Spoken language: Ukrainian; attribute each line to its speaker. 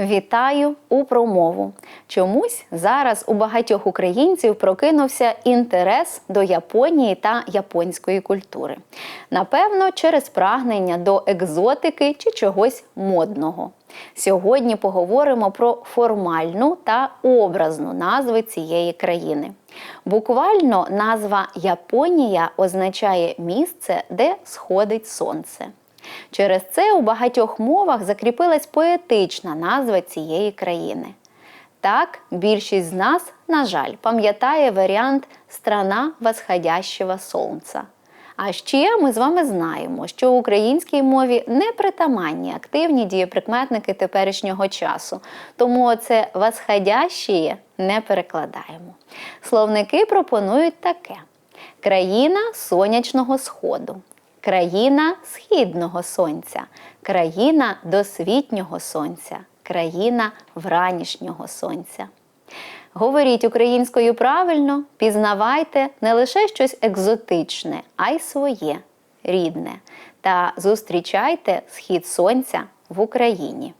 Speaker 1: Вітаю у промову. Чомусь зараз у багатьох українців прокинувся інтерес до Японії та японської культури. Напевно, через прагнення до екзотики чи чогось модного. Сьогодні поговоримо про формальну та образну назви цієї країни. Буквально назва Японія означає місце, де сходить сонце. Через це у багатьох мовах закріпилась поетична назва цієї країни. Так, більшість з нас, на жаль, пам'ятає варіант Страна восходящего сонця. А ще ми з вами знаємо, що в українській мові не притаманні активні дієприкметники теперішнього часу, тому це восходящие не перекладаємо. Словники пропонують таке: країна сонячного сходу, країна східного сонця, країна досвітнього сонця, країна вранішнього сонця. Говоріть українською правильно, пізнавайте не лише щось екзотичне, а й своє, рідне. Та зустрічайте схід сонця в Україні.